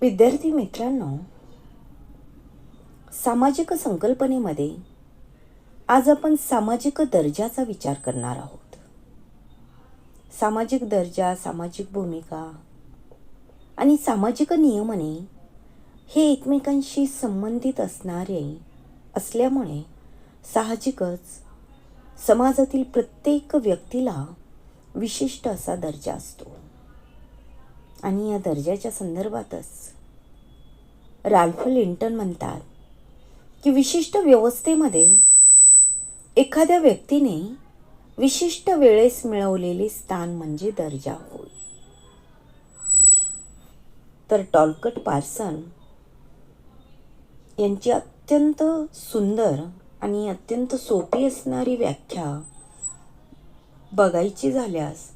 विद्यार्थी मित्रांनो सामाजिक संकल्पनेमध्ये आज आपण सामाजिक दर्जाचा विचार करणार आहोत. सामाजिक दर्जा सामाजिक भूमिका आणि सामाजिक नियमने हे एकमेकांशी संबंधित असणारे असल्यामुळे साहजिकच समाजातील प्रत्येक व्यक्तीला विशिष्ट असा दर्जा असतो. आणि या दर्जाच्या संदर्भातच राल्फ लिंटन म्हणतात की विशिष्ट व्यवस्थेमध्ये एखाद्या व्यक्तीने विशिष्ट वेळेस मिळवलेले स्थान म्हणजे दर्जा होय. तर टॉलकट पार्सन यांची अत्यंत सुंदर आणि अत्यंत सोपी असणारी व्याख्या बघायची झाल्यास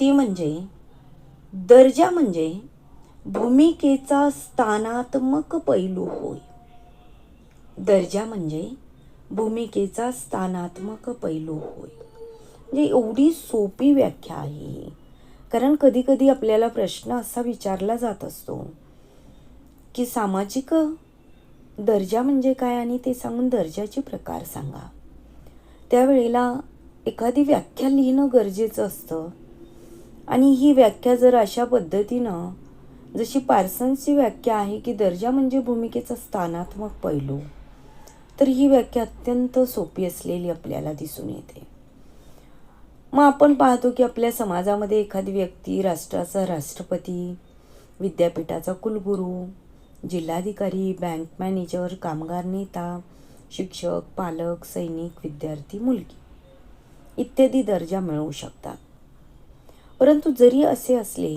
ती म्हणजे दर्जा म्हणजे भूमिकेचा स्थानात्मक पैलू होय. दर्जा म्हणजे भूमिकेचा स्थानात्मक पैलू होय. म्हणजे एवढी सोपी व्याख्या आहे कारण कधीकधी आपल्याला प्रश्न असा विचारला जात असतो की सामाजिक दर्जा म्हणजे काय आणि ते सांगून दर्जाचे प्रकार सांगा. त्यावेळेला एखादी व्याख्या लिहिणं गरजेचं असतं. आणि ही व्याख्या जर अशा पद्धतीनं जशी पार्सन्सची व्याख्या आहे की दर्जा म्हणजे भूमिकेचा स्थानात्मक पैलू तर ही व्याख्या अत्यंत सोपी असलेली आपल्याला दिसून येते. मग आपण पाहतो की आपल्या समाजामध्ये एखादी व्यक्ती राष्ट्राचा राष्ट्रपती विद्यापीठाचा कुलगुरू जिल्हाधिकारी बँक मॅनेजर कामगार नेता शिक्षक पालक सैनिक विद्यार्थी मुलगी इत्यादी दर्जा मिळवू शकतात. परंतु जरी असे असले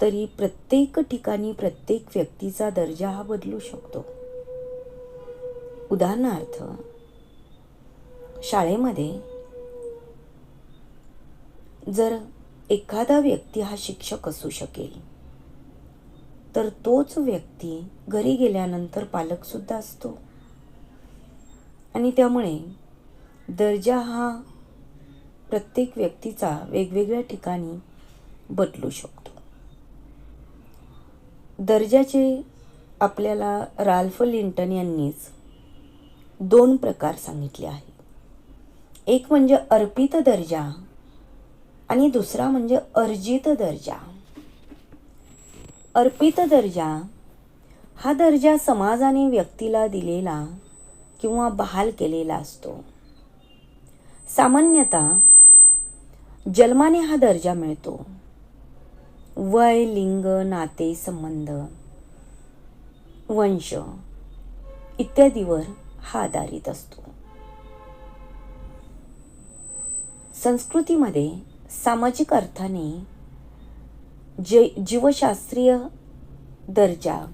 तरी प्रत्येक ठिकाणी प्रत्येक व्यक्तीचा दर्जा हा बदलू शकतो. उदाहरणार्थ शाळेमध्ये जर एखादा व्यक्ती हा शिक्षक असू शकेल तर तोच व्यक्ती घरी गेल्यानंतर पालकसुद्धा असतो. आणि त्यामुळे दर्जा हा प्रत्येक व्यक्तीचा वेगवेगळ्या ठिकाणी बदलू शकतो. दर्जाचे आपल्याला राल्फ लिंटन यांनीच दोन प्रकार सांगितले आहेत. एक म्हणजे अर्पित दर्जा आणि दुसरा म्हणजे अर्जित दर्जा. अर्पित दर्जा हा दर्जा समाजाने व्यक्तीला दिलेला किंवा बहाल केलेला असतो. सामान्यतः जन्माने हा दर्जा मिळतो. वय लिंग नाते संबंध वंश इत्यादीवर हा आधारित असतो. संस्कृतीमध्ये सामाजिक अर्थाने जे जीवशास्त्रीय दर्जा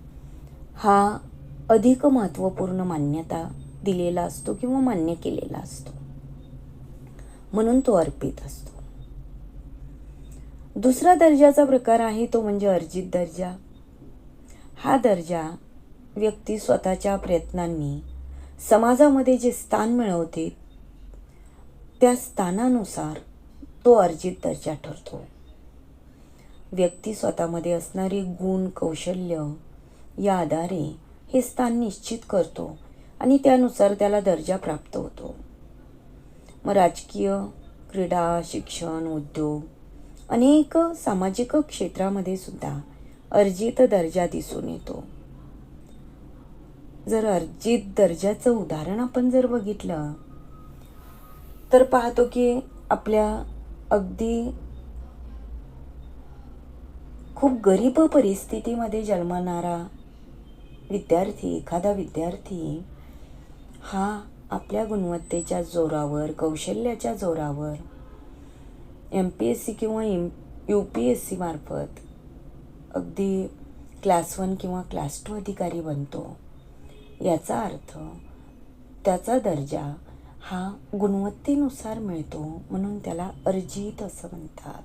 हा अधिक महत्त्वपूर्ण मान्यता दिलेला असतो किंवा मान्य केलेला असतो. म्हणून तो अर्पित असतो. दुसरा दर्जाचा प्रकार आहे तो म्हणजे अर्जित दर्जा. हा दर्जा व्यक्ती स्वतःच्या प्रयत्नांनी समाजामध्ये जे स्थान मिळवते त्या स्थानानुसार तो अर्जित दर्जा ठरतो. व्यक्ती स्वतःमध्ये असणारे गुण कौशल्य या आधारे हे स्थान निश्चित करतो आणि त्यानुसार त्याला दर्जा प्राप्त होतो. मग राजकीय क्रीडा शिक्षण उद्योग अनेक सामाजिक क्षेत्रामध्ये सुद्धा अर्जित दर्जा दिसून येतो. जर अर्जित दर्जाचं उदाहरण आपण जर बघितलं तर पाहतो की आपल्या अगदी खूप गरीब परिस्थितीमध्ये जन्मणारा विद्यार्थी एखादा विद्यार्थी हा आपल्या गुणवत्तेच्या जोरावर कौशल्याच्या जोरावर एम पी एस सी किंवा एम यू पी एस सीमार्फत अगदी क्लास वन किंवा क्लास टू अधिकारी बनतो. याचा अर्थ त्याचा दर्जा हा गुणवत्तेनुसार मिळतो म्हणून त्याला अर्जित असं म्हणतात.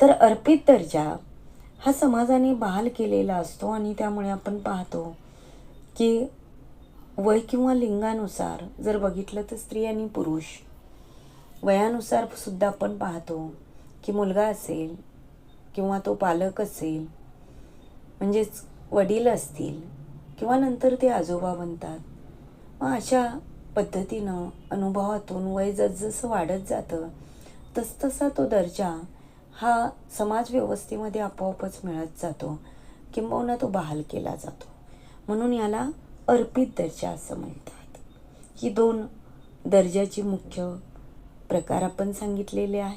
तर अर्पित दर्जा हा समाजाने बहाल केलेला असतो आणि त्यामुळे आपण पाहतो की वय किंवा लिंगानुसार जर बघितलं तर स्त्री आणि पुरुष वयानुसार सुद्धा आपण पाहतो की मुलगा असेल किंवा तो पालक असेल म्हणजेच वडील असतील किंवा नंतर ते आजोबा बनतात मग अशा पद्धतीनं अनुभवातून वय जसजसं वाढत जातं तसतसा तो दर्जा हा समाज व्यवस्थेमध्ये आपोआपच मिळत जातो किंबहुना तो बहाल केला जातो. म्हणून याला अर्पित दर्जा असं म्हणतात. ही दोन दर्जाची मुख्य प्रकार आपण सांगितलेले आहे